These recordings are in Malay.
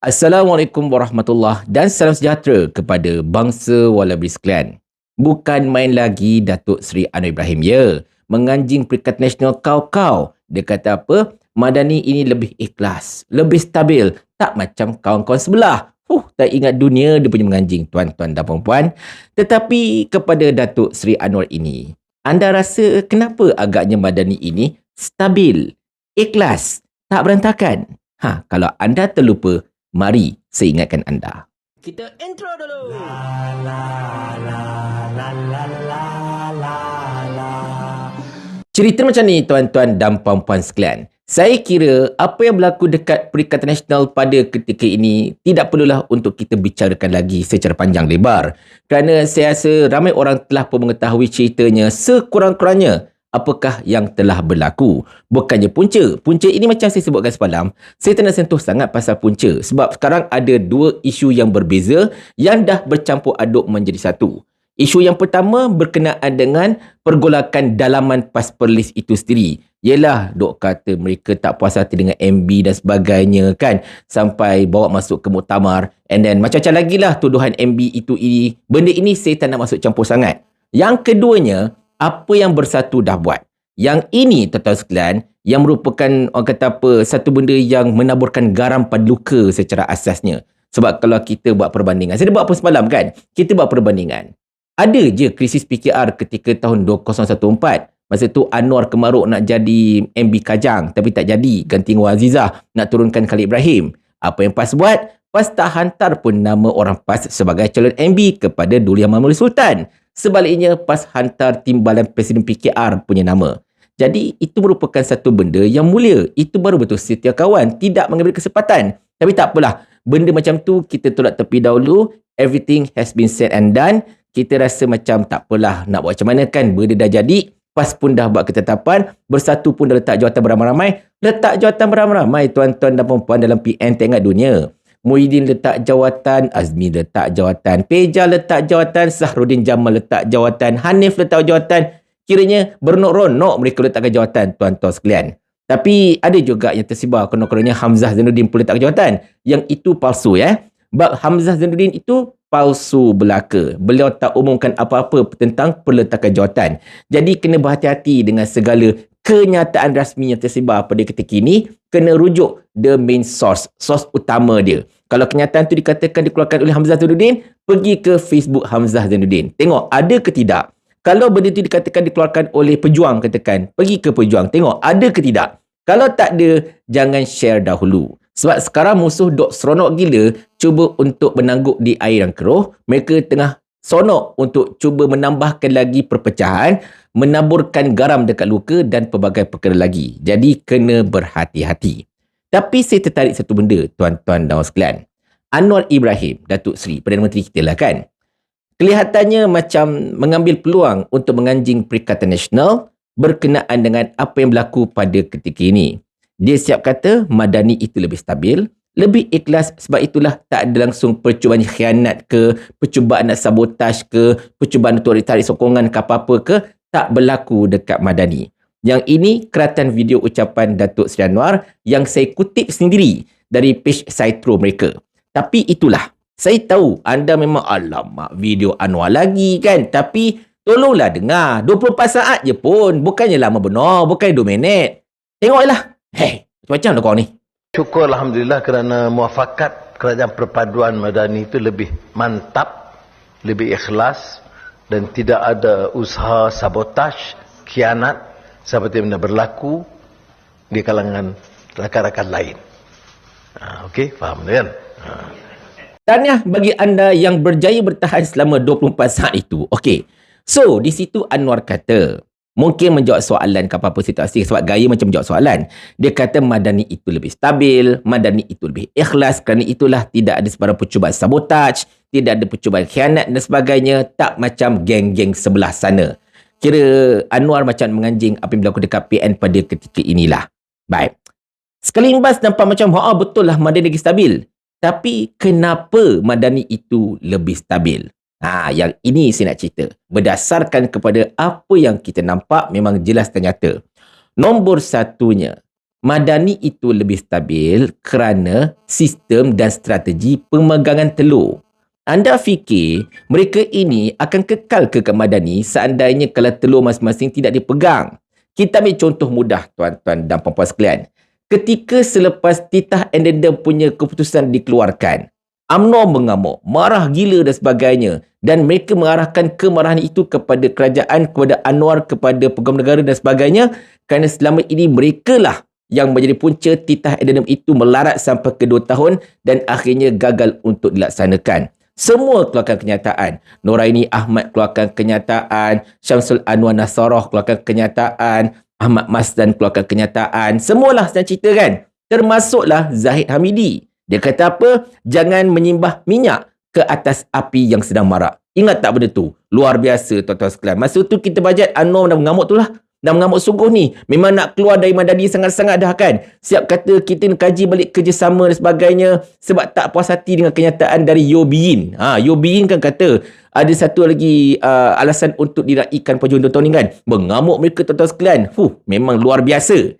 Assalamualaikum warahmatullahi dan salam sejahtera kepada bangsa Walabi sekalian. Bukan main lagi Datuk Seri Anwar Ibrahim ya. Menganjing peringkat nasional kau-kau. Dia kata apa? Madani ini lebih ikhlas, lebih stabil. Tak macam kawan-kawan sebelah. Huh, tak ingat dunia dia punya menganjing tuan-tuan dan puan-puan. Tetapi kepada Datuk Seri Anwar ini, anda rasa kenapa agaknya Madani ini stabil, ikhlas, tak berantakan? Ha, kalau anda terlupa, Mari saya ingatkan anda. Kita intro dulu. La la la la la la la la. Cerita macam ni tuan-tuan dan puan-puan sekalian. Saya kira apa yang berlaku dekat Perikatan Nasional pada ketika ini tidak perlulah untuk kita bicarakan lagi secara panjang lebar. Kerana saya rasa ramai orang telah pun mengetahui ceritanya sekurang-kurangnya apakah yang telah berlaku. Bukannya punca. Punca ini macam saya sebutkan semalam, saya tak nak sentuh sangat pasal punca. Sebab sekarang ada dua isu yang berbeza yang dah bercampur aduk menjadi satu. Isu yang pertama berkenaan dengan pergolakan dalaman paspor list itu sendiri. Yelah, dok kata mereka tak puas hati dengan MB dan sebagainya kan. Sampai bawa masuk ke muktamar. And then macam-macam lagi lah tuduhan MB itu ini. Benda ini saya tak nak masuk campur sangat. Yang keduanya, apa yang bersatu dah buat. Yang ini tuan-tuan sekalian yang merupakan orang kata apa satu benda yang menaburkan garam pada luka secara asasnya. Sebab kalau kita buat perbandingan, saya dah buat apa semalam kan? Kita buat perbandingan. Ada je krisis PKR ketika tahun 2014. Masa tu Anwar Kemaruk nak jadi MB Kajang tapi tak jadi. Ganti Wah Azizah nak turunkan Khalid Ibrahim. Apa yang PAS buat? PAS tak hantar pun nama orang PAS sebagai calon MB kepada Duli Mahmud Sultan. Sebaliknya, PAS hantar timbalan Presiden PKR punya nama. Jadi, itu merupakan satu benda yang mulia. Itu baru betul setia kawan. Tidak mengambil kesempatan. Tapi tak apalah. Benda macam tu kita tolak tepi dahulu. Everything has been said and done. Kita rasa macam tak apalah nak buat macam mana kan. Benda dah jadi. PAS pun dah buat ketetapan. Bersatu pun dah letak jawatan beramai-ramai. Letak jawatan beramai-ramai tuan-tuan dan perempuan dalam PN tengah dunia. Muhyiddin letak jawatan, Azmi letak jawatan, Peja letak jawatan, Sahrudin Jamal letak jawatan, Hanif letak jawatan. Kiranya bernok-ronok mereka letakkan jawatan tuan-tuan sekalian. Tapi ada juga yang tersibar konon-kononnya Hamzah Zainuddin pun letak jawatan. Yang itu palsu ya. Bab Hamzah Zainuddin itu palsu belaka. Beliau tak umumkan apa-apa tentang peletakan jawatan. Jadi kena berhati-hati dengan segala kenyataan rasmi yang tersebar pada ketika ini kena rujuk the main source, source utama dia. Kalau kenyataan tu dikatakan dikeluarkan oleh Hamzah Zainuddin, pergi ke Facebook Hamzah Zainuddin. Tengok ada ke tidak. Kalau benda tu dikatakan dikeluarkan oleh pejuang katakan, pergi ke pejuang. Tengok ada ke tidak. Kalau tak ada, jangan share dahulu. Sebab sekarang musuh dok seronok gila cuba untuk menangguk di air yang keruh. Mereka tengah sonok untuk cuba menambahkan lagi perpecahan, menaburkan garam dekat luka dan pelbagai perkara lagi. Jadi kena berhati-hati. Tapi saya tertarik satu benda, tuan-tuan dan sekalian. Anwar Ibrahim, Datuk Seri, Perdana Menteri kita lah kan. Kelihatannya macam mengambil peluang untuk menganjing Perikatan Nasional berkenaan dengan apa yang berlaku pada ketika ini. Dia siap kata Madani itu lebih stabil, lebih ikhlas sebab itulah tak ada langsung percubaan khianat ke, percubaan nak sabotaj ke, percubaan untuk tarik sokongan ke apa-apa ke, tak berlaku dekat Madani. Yang ini keratan video ucapan Datuk Seri Anwar yang saya kutip sendiri dari page Saitro mereka. Tapi itulah, saya tahu anda memang alamak video Anwar lagi kan. Tapi tolonglah dengar, 24 saat je pun. Bukannya lama benar, bukannya 2 minit. Tengoklah. Hei, macam mana kau ni? Syukur Alhamdulillah kerana muafakat kerajaan perpaduan madani itu lebih mantap, lebih ikhlas dan tidak ada usaha sabotaj, kianat seperti yang berlaku di kalangan rakan-rakan lain. Ha, Okey, faham kan? Ha. Tahniah bagi anda yang berjaya bertahan selama 24 saat itu. Okey. So, di situ Anwar kata, Mungkin menjawab soalan ke apa-apa situasi sebab gaya macam menjawab soalan. Dia kata Madani itu lebih stabil, Madani itu lebih ikhlas kerana itulah tidak ada sebarang percubaan sabotaj, tidak ada percubaan khianat dan sebagainya, tak macam geng-geng sebelah sana. Kira Anwar macam menganjing apa yang berlaku dekat PN pada ketika inilah. Baik. Sekali imbas nampak macam, oh, betul lah Madani lagi stabil. Tapi kenapa Madani itu lebih stabil? Ha, yang ini saya nak cerita. Berdasarkan kepada apa yang kita nampak memang jelas dan nyata. Nombor satunya, Madani itu lebih stabil kerana sistem dan strategi pemegangan telur. Anda fikir mereka ini akan kekal ke Madani seandainya kalau telur masing-masing tidak dipegang? Kita ambil contoh mudah tuan-tuan dan puan-puan sekalian. Ketika selepas titah and punya keputusan dikeluarkan, UMNO mengamuk, marah gila dan sebagainya dan mereka mengarahkan kemarahan itu kepada kerajaan, kepada Anwar, kepada pegawai negara dan sebagainya kerana selama ini mereka lah yang menjadi punca titah addendum itu melarat sampai ke 2 tahun dan akhirnya gagal untuk dilaksanakan. Semua keluarkan kenyataan. Noraini Ahmad keluarkan kenyataan. Syamsul Anwar Nasarah keluarkan kenyataan. Ahmad Masdan keluarkan kenyataan. Semualah saya cerita kan. Termasuklah Zahid Hamidi. Dia kata apa? Jangan menyimbah minyak ke atas api yang sedang marak. Ingat tak benda tu? Luar biasa tuan-tuan sekalian. Masa tu kita bajet Anwar dah mengamuk tu lah. Dah mengamuk sungguh ni. Memang nak keluar dari Madani sangat-sangat dah kan. Siap kata kita nak kaji balik kerjasama dan sebagainya. Sebab tak puas hati dengan kenyataan dari Yobiin. Ha, Yobiin kan kata ada satu lagi uh, alasan untuk diraikan perjuangan tuan-tuan ni kan. Mengamuk mereka tuan-tuan sekalian. Fuh, memang luar biasa.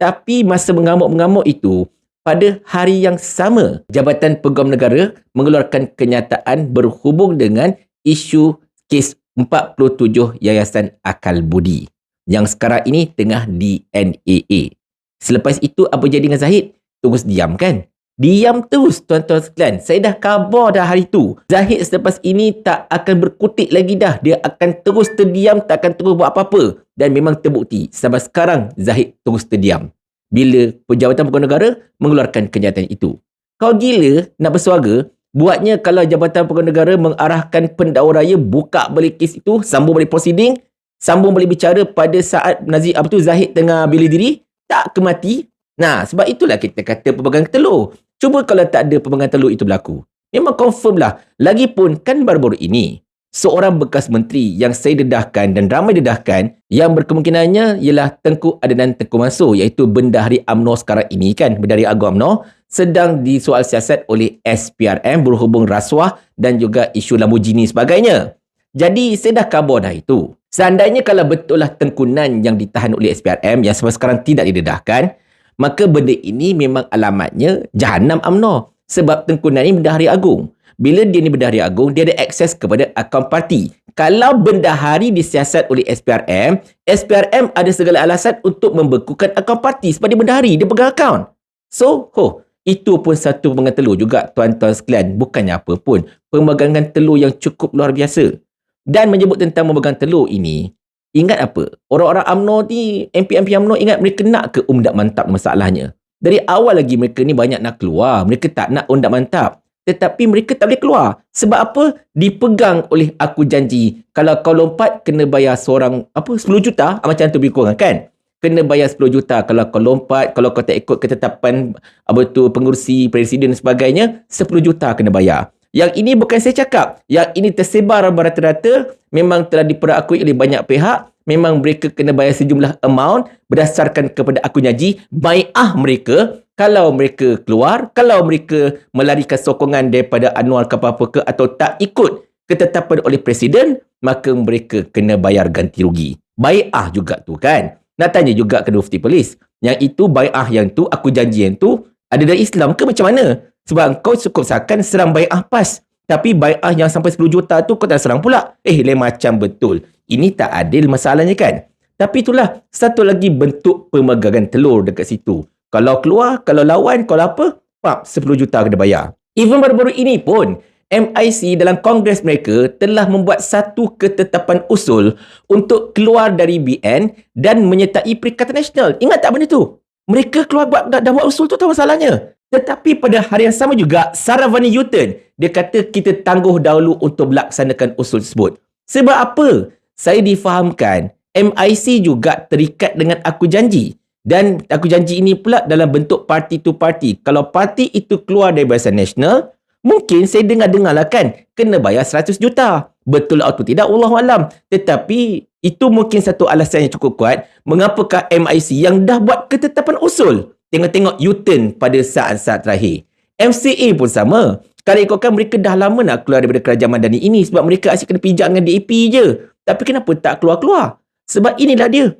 Tapi masa mengamuk-mengamuk itu, pada hari yang sama, Jabatan Pegawai Negara mengeluarkan kenyataan berhubung dengan isu kes 47 Yayasan Akal Budi yang sekarang ini tengah di NAA. Selepas itu apa jadi dengan Zahid? Terus diam kan? Diam terus tuan-tuan sekalian. Saya dah khabar dah hari tu. Zahid selepas ini tak akan berkutik lagi dah. Dia akan terus terdiam, tak akan terus buat apa-apa. Dan memang terbukti. Sampai sekarang Zahid terus terdiam bila Pejabatan Pegawai Negara mengeluarkan kenyataan itu. Kau gila nak bersuara, buatnya kalau Jabatan Pegawai Negara mengarahkan pendakwa raya buka balik kes itu, sambung balik proceeding, sambung balik bicara pada saat Nazir apa tu Zahid tengah bela diri, tak kemati. Nah, sebab itulah kita kata pemegang telur. Cuba kalau tak ada pemegang telur itu berlaku. Memang confirm lah. Lagipun kan baru-baru ini, seorang bekas menteri yang saya dedahkan dan ramai dedahkan yang berkemungkinannya ialah Tengku Adenan Tengku Mansur iaitu Bendahari UMNO sekarang ini kan Bendahari Agung UMNO sedang disoal siasat oleh SPRM berhubung rasuah dan juga isu Lamborghini sebagainya. Jadi saya dah khabar dah itu. Seandainya kalau betullah tengkunan yang ditahan oleh SPRM yang sampai sekarang tidak didedahkan, maka benda ini memang alamatnya Jahanam UMNO sebab tengkunan ini Bendahari Agung bila dia ni bendahari agung, dia ada akses kepada akaun parti. Kalau bendahari disiasat oleh SPRM, SPRM ada segala alasan untuk membekukan akaun parti sebab dia bendahari, dia pegang akaun. So, oh, itu pun satu pemegang telur juga tuan-tuan sekalian. Bukannya apa pun. Pemegangan telur yang cukup luar biasa. Dan menyebut tentang memegang telur ini, ingat apa? Orang-orang UMNO ni, MP-MP UMNO ingat mereka nak ke umdak mantap masalahnya. Dari awal lagi mereka ni banyak nak keluar. Mereka tak nak umdak mantap tetapi mereka tak boleh keluar. Sebab apa? Dipegang oleh aku janji. Kalau kau lompat, kena bayar seorang apa 10 juta. Ah, macam tu lebih kurang kan? Kena bayar 10 juta kalau kau lompat, kalau kau tak ikut ketetapan apa tu pengurusi presiden dan sebagainya, 10 juta kena bayar. Yang ini bukan saya cakap. Yang ini tersebar rata-rata memang telah diperakui oleh banyak pihak. Memang mereka kena bayar sejumlah amount berdasarkan kepada aku janji. Baikah mereka kalau mereka keluar, kalau mereka melarikan sokongan daripada Anwar ke apa-apa ke atau tak ikut ketetapan oleh Presiden, maka mereka kena bayar ganti rugi. Bai'ah juga tu kan. Nak tanya juga ke Mufti Polis. Yang itu bai'ah yang tu, aku janji yang tu, ada dari Islam ke macam mana? Sebab kau cukup sakan serang bai'ah pas. Tapi bai'ah yang sampai 10 juta tu kau tak serang pula. Eh, lain macam betul. Ini tak adil masalahnya kan? Tapi itulah satu lagi bentuk pemegangan telur dekat situ. Kalau keluar, kalau lawan, kalau apa, pap, 10 juta kena bayar. Even baru-baru ini pun, MIC dalam kongres mereka telah membuat satu ketetapan usul untuk keluar dari BN dan menyertai Perikatan Nasional. Ingat tak benda tu? Mereka keluar buat, dah, dah buat usul tu tahu masalahnya. Tetapi pada hari yang sama juga, Saravani Newton, dia kata kita tangguh dahulu untuk melaksanakan usul tersebut. Sebab apa? Saya difahamkan, MIC juga terikat dengan aku janji. Dan aku janji ini pula dalam bentuk parti to party. Kalau parti itu keluar dari Barisan Nasional, mungkin saya dengar-dengar lah kan, kena bayar 100 juta. Betul atau tidak, Allah Alam. Tetapi itu mungkin satu alasan yang cukup kuat, mengapakah MIC yang dah buat ketetapan usul, tengok-tengok U-turn pada saat-saat terakhir. MCA pun sama. Kalau ikutkan mereka dah lama nak keluar daripada kerajaan Madani ini sebab mereka asyik kena pijak dengan DAP je. Tapi kenapa tak keluar-keluar? Sebab inilah dia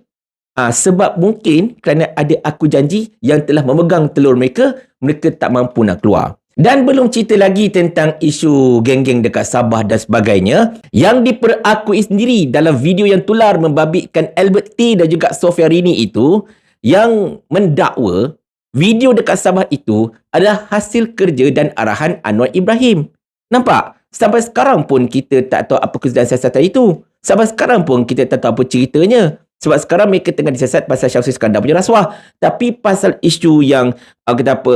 Ah, sebab mungkin kerana ada aku janji yang telah memegang telur mereka, mereka tak mampu nak keluar. Dan belum cerita lagi tentang isu geng-geng dekat Sabah dan sebagainya yang diperakui sendiri dalam video yang tular membabitkan Albert T dan juga Sofia Rini itu yang mendakwa video dekat Sabah itu adalah hasil kerja dan arahan Anwar Ibrahim. Nampak? Sampai sekarang pun kita tak tahu apa kesudahan siasatan itu. Sampai sekarang pun kita tak tahu apa ceritanya. Sebab sekarang mereka tengah disiasat pasal Syamsul Iskandar punya rasuah. Tapi pasal isu yang uh, kita apa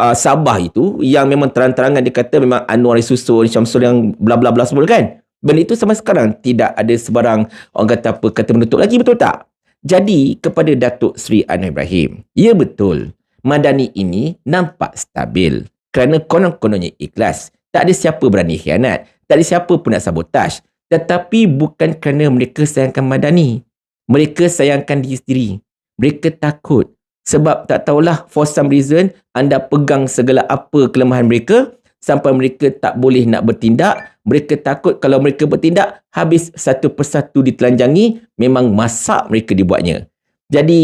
uh, Sabah itu yang memang terang-terangan dia kata memang Anwar disusun Syamsul yang bla bla bla semua kan. Benda itu sampai sekarang tidak ada sebarang orang kata apa kata menutup lagi betul tak? Jadi kepada Datuk Seri Anwar Ibrahim, ya betul. Madani ini nampak stabil kerana konon-kononnya ikhlas. Tak ada siapa berani khianat. Tak ada siapa pun nak sabotaj. Tetapi bukan kerana mereka sayangkan Madani. Mereka sayangkan diri sendiri. Mereka takut. Sebab tak tahulah for some reason anda pegang segala apa kelemahan mereka sampai mereka tak boleh nak bertindak. Mereka takut kalau mereka bertindak habis satu persatu ditelanjangi memang masak mereka dibuatnya. Jadi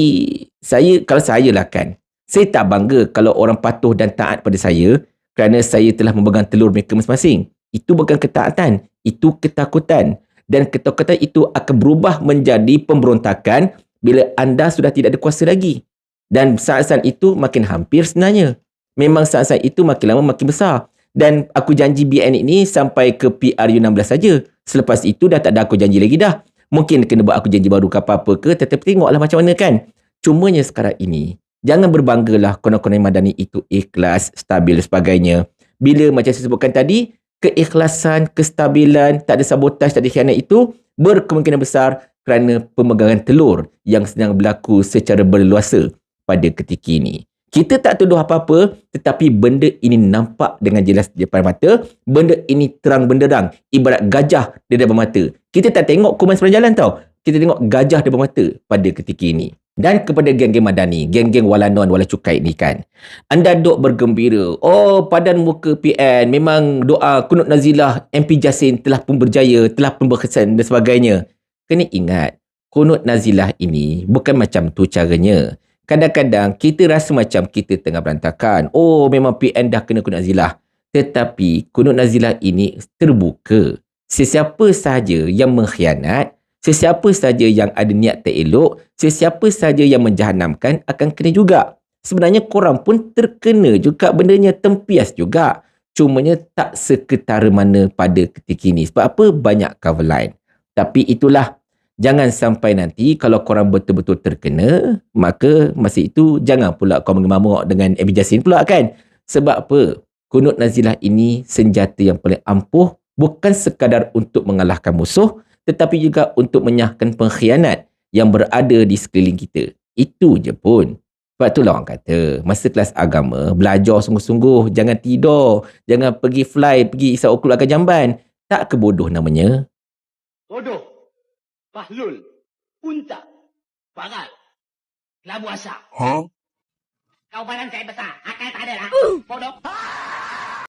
saya kalau saya lah kan saya tak bangga kalau orang patuh dan taat pada saya kerana saya telah memegang telur mereka masing-masing. Itu bukan ketaatan, itu ketakutan dan ketakutan itu akan berubah menjadi pemberontakan bila anda sudah tidak ada kuasa lagi. Dan saat-saat itu makin hampir sebenarnya. Memang saat-saat itu makin lama makin besar. Dan aku janji BN ini sampai ke PRU16 saja. Selepas itu dah tak ada aku janji lagi dah. Mungkin kena buat aku janji baru ke apa-apa ke. Tetapi tengoklah macam mana kan. Cumanya sekarang ini, jangan berbanggalah konon-konon Madani itu ikhlas, stabil dan sebagainya. Bila macam saya sebutkan tadi, keikhlasan, kestabilan, tak ada sabotaj, tak ada khianat itu berkemungkinan besar kerana pemegangan telur yang sedang berlaku secara berluasa pada ketika ini. Kita tak tuduh apa-apa tetapi benda ini nampak dengan jelas di depan mata. Benda ini terang benderang ibarat gajah di depan mata. Kita tak tengok kuman sepanjang jalan tau. Kita tengok gajah di depan mata pada ketika ini. Dan kepada geng-geng Madani, geng-geng Walanon, Wala Cukai ni kan. Anda duk bergembira. Oh, padan muka PN. Memang doa kunut nazilah MP Jasin telah pun berjaya, telah pun berkesan dan sebagainya. Kena ingat, kunut nazilah ini bukan macam tu caranya. Kadang-kadang kita rasa macam kita tengah berantakan. Oh, memang PN dah kena kunut nazilah. Tetapi kunut nazilah ini terbuka. Sesiapa sahaja yang mengkhianat, Sesiapa saja yang ada niat tak elok, sesiapa saja yang menjahanamkan akan kena juga. Sebenarnya korang pun terkena juga bendanya tempias juga. Cumanya tak seketara mana pada ketika ini. Sebab apa? Banyak cover line. Tapi itulah. Jangan sampai nanti kalau korang betul-betul terkena, maka masa itu jangan pula kau mengamuk dengan Abi Jasin pula kan. Sebab apa? Kunut Nazilah ini senjata yang paling ampuh bukan sekadar untuk mengalahkan musuh, tetapi juga untuk menyahkan pengkhianat yang berada di sekeliling kita. Itu je pun. Sebab itulah orang kata, masa kelas agama, belajar sungguh-sungguh, jangan tidur, jangan pergi fly, pergi isap okul akan jamban. Tak kebodoh namanya. Bodoh. Bahlul. Unta. Bagal. Kelabu asap. Huh? Kau badan saya besar. Akal tak ada lah. Bodoh.